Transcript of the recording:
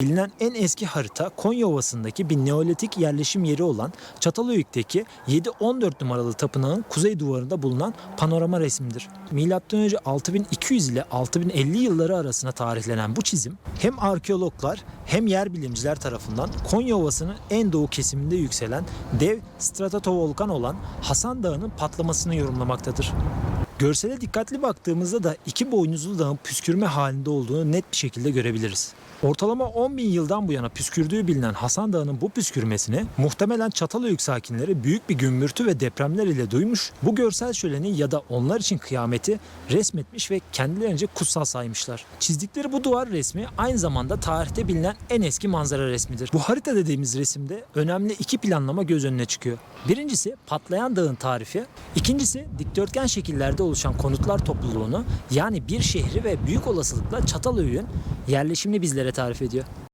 Bilinen en eski harita Konya Ovası'ndaki bir Neolitik yerleşim yeri olan Çatalhöyük'teki 7-14 numaralı tapınağın kuzey duvarında bulunan panorama resmidir. M.Ö. 6200 ile 6050 yılları arasında tarihlenen bu çizim hem arkeologlar hem yer bilimciler tarafından Konya Ovası'nın en doğu kesiminde yükselen dev stratovolkan olan Hasan Dağı'nın patlamasını yorumlamaktadır. Görsele dikkatli baktığımızda da iki boynuzlu dağın püskürme halinde olduğunu net bir şekilde görebiliriz. Ortalama 10 bin yıldan bu yana püskürdüğü bilinen Hasan Dağı'nın bu püskürmesini muhtemelen Çatalhöyük sakinleri büyük bir gümbürtü ve depremler ile duymuş, bu görsel şöleni ya da onlar için kıyameti resmetmiş ve kendilerince kutsal saymışlar. Çizdikleri bu duvar resmi aynı zamanda tarihte bilinen en eski manzara resmidir. Bu harita dediğimiz resimde önemli iki planlama göz önüne çıkıyor. Birincisi patlayan dağın tarifi, ikincisi dikdörtgen şekillerde oluşan konutlar topluluğunu yani bir şehri ve büyük olasılıkla Çatalhöyük'ün yerleşimini bizlere tarif ediyor.